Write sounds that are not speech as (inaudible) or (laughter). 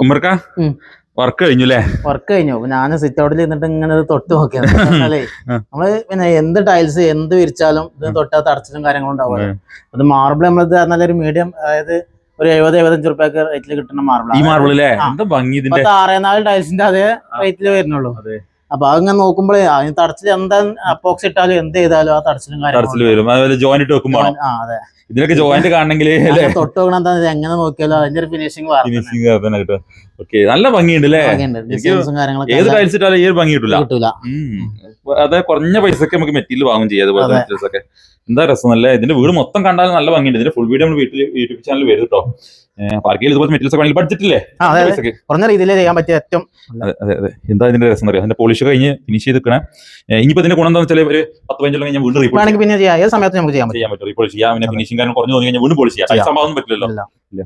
ഉമ്മർക്ക? Work കഴിഞ്ഞു അല്ലേ work കഴിഞ്ഞു. ഞാൻ സിറ്റ് ഔട്ടിൽ ഇരുന്നിട്ട് ഇങ്ങനെ തൊട്ട് നോക്കിയത്. (laughs) നമ്മൾ പിന്നെ എന്ത് ടൈൽസ് എന്ത് വിരിച്ചാലും ഇത് തൊട്ടാ തടച്ചിലും കാര്യങ്ങളും ഉണ്ടാവുമല്ലോ. അത് മാർബിൾ നമ്മളത് നല്ലൊരു മീഡിയം അതായത് ഒരു എഴുപത് എഴുപത്തഞ്ച് റുപ്യക്ക് റേറ്റിൽ കിട്ടുന്ന മാർബിൾ ഈ മാർബിൾ അല്ലേ. ഭംഗി ആറേ നാല് ടൈൽസിന്റെ അതേ റേറ്റിൽ വരുന്നുള്ളൂ. അപ്പൊ അങ്ങനെ നോക്കുമ്പോഴേ അതിന് തടച്ചിൽ എന്താ അപ്പോക്സ് ഇട്ടാലും എന്ത് ചെയ്താലും ആ തടച്ചിലും വരും. അതുപോലെ ജോയിന്റ് ഇട്ട് വെക്കുമ്പോൾ ആ അതെ. ഇതിനൊക്കെ ജോയിന്റ് കാണണമെങ്കിൽ തൊട്ട് നോക്കണം എന്താ എങ്ങനെ നോക്കിയാലും അതിന്റെ ഒരു ഫിനിഷിംഗ് ഫിനിഷിംഗ് കിട്ടും. ഓക്കെ നല്ല ഭംഗിയുണ്ട് അല്ലേ? ഏത് ടൈൽസ് ഇട്ടാലും ഈ ഒരു ഭംഗി കിട്ടില്ല കിട്ടൂല. അതെ കുറഞ്ഞ പൈസക്ക് നമുക്ക് മെറ്റീരിയൽ വാങ്ങും ചെയ്യാം അതുപോലെ അതെ. ഒക്കെ. എന്താ രസം? അല്ലേ ഇതിന്റെ വീട് മൊത്തം കണ്ടാൽ നല്ല ഭംഗിയുണ്ട്. ഇതിന്റെ ഫുൾ വീഡിയോ നമ്മൾ വീട്ടിൽ യൂട്യൂബ് ചാനൽ വരും കേട്ടോ പാർക്കിൽ ഇതുപോലെ മെറ്റീരിയൽസ് ഒക്കെ ബഡ്ജറ്റില്ലേ. കുറഞ്ഞ രീതിയിൽ ചെയ്യാൻ പറ്റിയ ഏറ്റവും അതെ അതെ അതെ. എന്താ ഇതിന്റെ രസം അറിയാം അതിന്റെ പോളിഷ് കഴിഞ്ഞ് ഫിനിഷ് ചെയ്ത് വെക്കണേ ഇനിയിപ്പോ ഇതിന്റെ ഗുണം എന്താ വെച്ചാൽ ഒരു പത്ത് പതിനഞ്ച് കഴിഞ്ഞാൽ വീണ്ടും റീപോളിഷ് പിന്നെ ചെയ്യാം. ഏത് സമയത്ത് നമുക്ക് ചെയ്യാൻ പറ്റും. റീപോളിഷ് ചെയ്യാം. പിന്നെ ഫിനിഷിംഗ് കാരണം കുറഞ്ഞു തോന്നി കഴിഞ്ഞാൽ വീണ്ടും പോളിഷ് ചെയ്യാം. സംഭവം പറ്റില്ലല്ലോ. ഇല്ല.